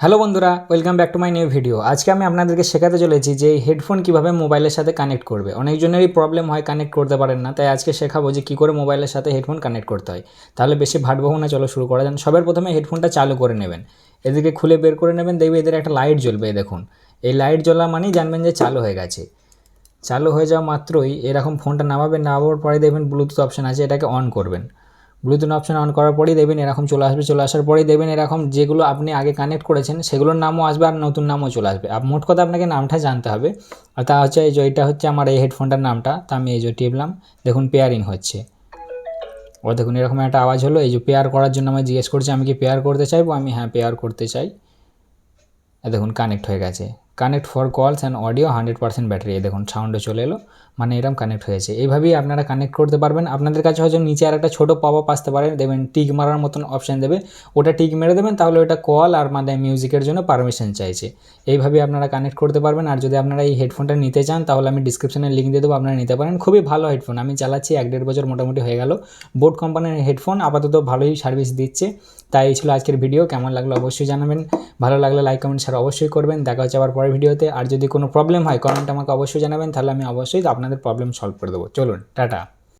Hello বন্ধুরা, welcome back to my new video. আজকে আমি আপনাদেরকে শেখাতে চলেছি যে হেডফোন কীভাবে মোবাইলের সাথে কানেক্ট করবে। অনেকজনেরই প্রবলেম হয় কানেক্ট করতে পারেন না, তাই আজকে শেখাবো যে কী করে মোবাইলের সাথে হেডফোন কানেক্ট করতে হয়। তাহলে বেশি ভাটবহু না, চলো শুরু করা যান সবার প্রথমে হেডফোনটা চালু করে নেবেন। এদিকে খুলে বের করে নেবেন, দেখবে এদের একটা লাইট জ্বলবে দেখুন। এই লাইট জ্বলা মানেই জানবেন যে চালু হয়ে গেছে। চালু হয়ে যাওয়া মাত্রই এরকম ফোনটা নামাবেন, নামাবার পরে দেখবেন ব্লুটুথ অপশান আছে, এটাকে অন করবেন। ব্লুটুথ অপশন অন করার পরেই দেবেন এরকম চলে আসবে, চলে আসার পরেই দেবেন এরকম যেগুলো আপনি আগে কানেক্ট করেছেন, সেগুলোর নামও আসবে আর নতুন নামও চলে আসবে। আর মোট কথা আপনাকে নামটা জানতে হবে। আর তা হচ্ছে এই যে হচ্ছে আমার এই হেডফোনটার নামটা, তা আমি এই যে টিপলাম। দেখুন পেয়ারিং হচ্ছে। ও দেখুন এরকম একটা আওয়াজ হলো, এই যে পেয়ার করার জন্য আমি জিজ্ঞেস করছি, আমি কি পেয়ার করতে চাইব? আমি হ্যাঁ পেয়ার করতে চাই। দেখুন কানেক্ট হয়ে গেছে। Connect for calls and audio hundred percent battery দেখুন সাউন্ডে চলে এলো। মানে এরকম কানেক্ট হয়েছে। এইভাবেই আপনারা কানেক্ট করতে পারবেন। আপনাদের কাছে হয়তো নিচে আর একটা ছোটো পপ আপ আসতে পারে। দেবেন টিক মারার মতন অপশান দেবে। ওটা টিক মেরে দেবেন, তাহলে ওটা কল আর মানে মিউজিকের জন্য পারমিশন চাইছে। এইভাবে আপনারা কানেক্ট করতে পারবেন। আর যদি আপনারা এই হেডফোনটা নিতে চান, তাহলে আমি ডিসক্রিপশনে লিঙ্ক দিয়ে দেবো। আপনারা নিতে পারেন। খুবই ভালো হেডফোন আমি চালাচ্ছি এক দেড় বছর মোটামুটি হয়ে গেল। বোট কোম্পানির হেডফোন আপাতত ভালোই সার্ভিস দিচ্ছে। তাই এই ছিল আজকের ভিডিও কেমন লাগল অবশ্যই জানাবেন। ভালো লাগলে লাইক কমেন্ট শেয়ার অবশ্যই করবেন। দেখা হচ্ছে আবার পরের ভিডিওতে আর যদি কোনো প্রবলেম হয় কমেন্ট আমাকে অবশ্যই জানাবেন, তাহলে আমি অবশ্যই আপনাদের প্রবলেম সলভ করে দেবো। চলুন, টাটা।